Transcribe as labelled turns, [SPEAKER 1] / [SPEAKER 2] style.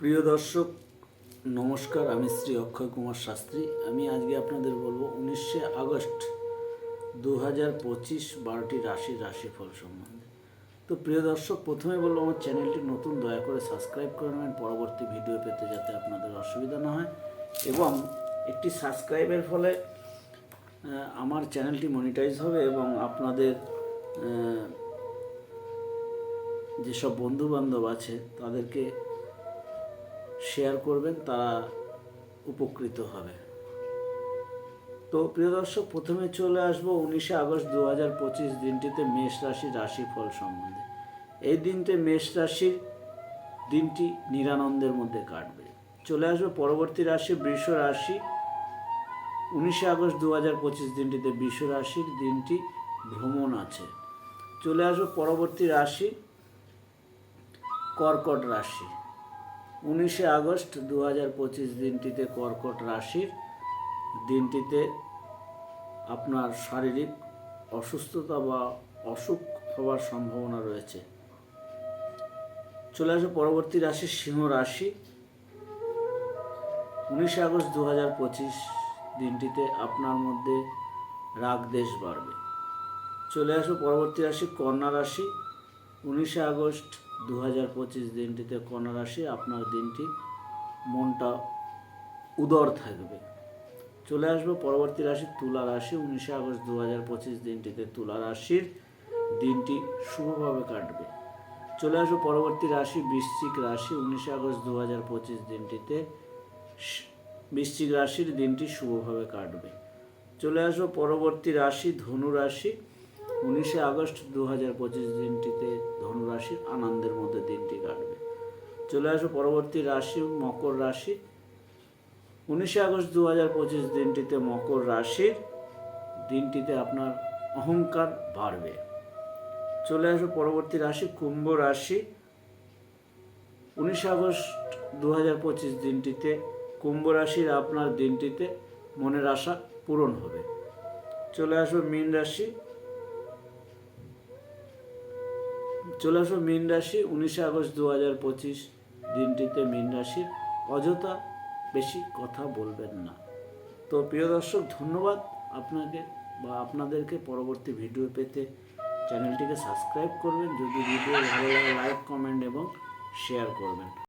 [SPEAKER 1] প্রিয় দর্শক, নমস্কার, আমি শ্রী অক্ষয় কুমার শাস্ত্রী। আমি আজকে আপনাদের বলব উনিশে আগস্ট দু হাজার পঁচিশ বারোটি রাশির রাশিফল সম্বন্ধে। তো প্রিয় দর্শক, প্রথমে বলব আমার চ্যানেলটি নতুন, দয়া করে সাবস্ক্রাইব করে নেবেন। পরবর্তী ভিডিও পেতে যাতে আপনাদের অসুবিধা না হয়। এবং একটি সাবস্ক্রাইবের ফলে আমার চ্যানেলটি মনিটাইজ হবে এবং আপনাদের যেসব বন্ধু বান্ধব আছে, তাদেরকে শেয়ার করবেন, তারা উপকৃত হবে। তো প্রিয় দর্শক, প্রথমে চলে আসব উনিশে আগস্ট দু হাজার পঁচিশ দিনটিতে মেষ রাশির রাশিফল সম্বন্ধে। এই দিনটি মেষ রাশির দিনটি নিরানন্দের মধ্যে কাটবে। চলে আসবে পরবর্তী রাশি, বৃষ রাশি। উনিশে আগস্ট দু হাজার পঁচিশ দিনটিতে বৃষ রাশির দিনটি ভ্রমণ আছে। চলে আসবে পরবর্তী রাশি, কর্কট রাশি। উনিশে আগস্ট দু হাজার পঁচিশ দিনটিতে কর্কট রাশির দিনটিতে আপনার শারীরিক অসুস্থতা বা অসুখ হওয়ার সম্ভাবনা রয়েছে। চলে আসে পরবর্তী রাশি সিংহ রাশি। উনিশে আগস্ট দু হাজার পঁচিশ দিনটিতে আপনার মধ্যে রাগ দেশ বাড়বে। চলে আসো পরবর্তী রাশি কন্যা রাশি। উনিশে আগস্ট দু হাজার পঁচিশ দিনটিতে কন্যা রাশি আপনার দিনটি মনটা উদর থাকবে। চলে আসব পরবর্তী রাশি, তুলা রাশি। উনিশে আগস্ট দু হাজার পঁচিশ দিনটিতে তুলা রাশির দিনটি শুভভাবে কাটবে। চলে আসব পরবর্তী রাশি, বৃশ্চিক রাশি। উনিশে আগস্ট দু হাজার পঁচিশ দিনটিতে বৃশ্চিক রাশির দিনটি শুভভাবে কাটবে। চলে আসব পরবর্তী রাশি, ধনু রাশি। উনিশে আগস্ট দু হাজার পঁচিশ দিনটিতে ধনু রাশির আনন্দের মধ্যে দিনটি কাটবে। চলে আসব পরবর্তী রাশি, মকর রাশি। উনিশে আগস্ট দু হাজার পঁচিশ দিনটিতে মকর রাশির দিনটিতে আপনার অহংকার বাড়বে। চলে আসব পরবর্তী রাশি, কুম্ভ রাশি। উনিশে আগস্ট দু হাজার পঁচিশ দিনটিতে কুম্ভ রাশির আপনার দিনটিতে মনের আশা পূরণ হবে। চলে আসব মীন রাশি। চলে আসো মীন রাশি, উনিশে আগস্ট দু হাজার পঁচিশ দিনটিতে মীন রাশির অযথা বেশি কথা বলবেন না। তো প্রিয় দর্শক, ধন্যবাদ আপনাকে বা আপনাদেরকে পরবর্তী ভিডিও পেতে। চ্যানেলটিকে সাবস্ক্রাইব করবেন, যদি ভিডিও ভালো লাগে, লাইক, কমেন্ট এবং শেয়ার করবেন।